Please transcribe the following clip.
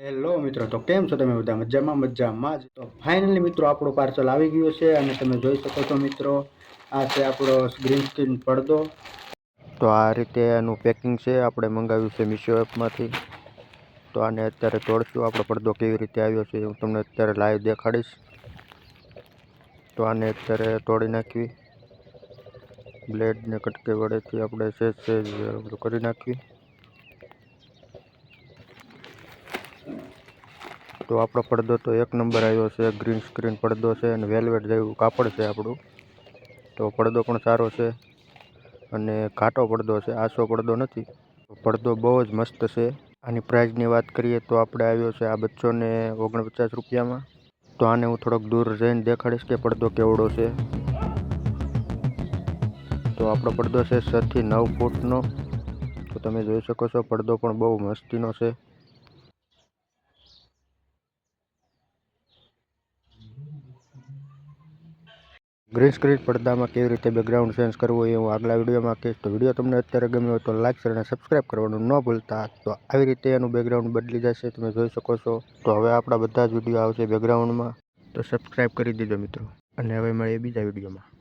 મિત્રો, તો કેમ છો તમે બધા? મજામાં મજામાં જ. તો ફાઇનલી મિત્રો, આપણો પાર્સલ આવી ગયો છે અને તમે જોઈ શકો છો મિત્રો, આ છે આપણો ગ્રીન સ્ક્રીન પડદો. તો આ રીતે એનું પેકિંગ છે, આપણે મંગાવ્યું છે મીશો એપમાંથી તો આને અત્યારે તોડશું, આપણો પડદો કેવી રીતે આવ્યો છે હું તમને અત્યારે લાઈવ દેખાડીશ. તો આને અત્યારે તોડી નાખવી. બ્લેડને કટકે વડેથી આપણે સેજ સેજ કરી નાખવી. તો આપણો પડદો તો એક નંબર આવ્યો છે ગ્રીન સ્ક્રીન પડદો છે અને વેલ્વેટ જેવું કાપડ છે આપણું. તો પડદો પણ સારો છે અને ઘાટો પડદો છે આસો પડદો નથી. પડદો બહુ જ મસ્ત છે. આની પ્રાઇઝની વાત કરીએ તો આપણે આવ્યો છે આ બચ્ચોને ઓગણપચાસ રૂપિયામાં. તો આને હું થોડોક દૂર જઈને દેખાડીશ કે પડદો કેવડો છે. તો આપણો પડદો છે છથી નવ ફૂટનો. તો તમે જોઈ શકો છો, પડદો પણ બહુ મસ્તીનો છે. ગ્રીન સ્ક્રીન પડદામાં કેવી રીતે બેકગ્રાઉન્ડ ચેન્જ કરવું એ હું આગલા વિડીયોમાં કહીશ. તો વીડિયો તમને અત્યારે ગમ્યો તો લાઇક શેર અને સબસ્ક્રાઈબ કરવાનું ન ભૂલતા. તો આવી રીતે એનું બેકગ્રાઉન્ડ બદલી જશે, તમે જોઈ શકો છો. તો હવે આપણા બધા જ વીડિયો આવશે બેકગ્રાઉન્ડમાં તો સબસ્ક્રાઈબ કરી દેજો મિત્રો. અને હવે મળીએ બીજા વિડીયોમાં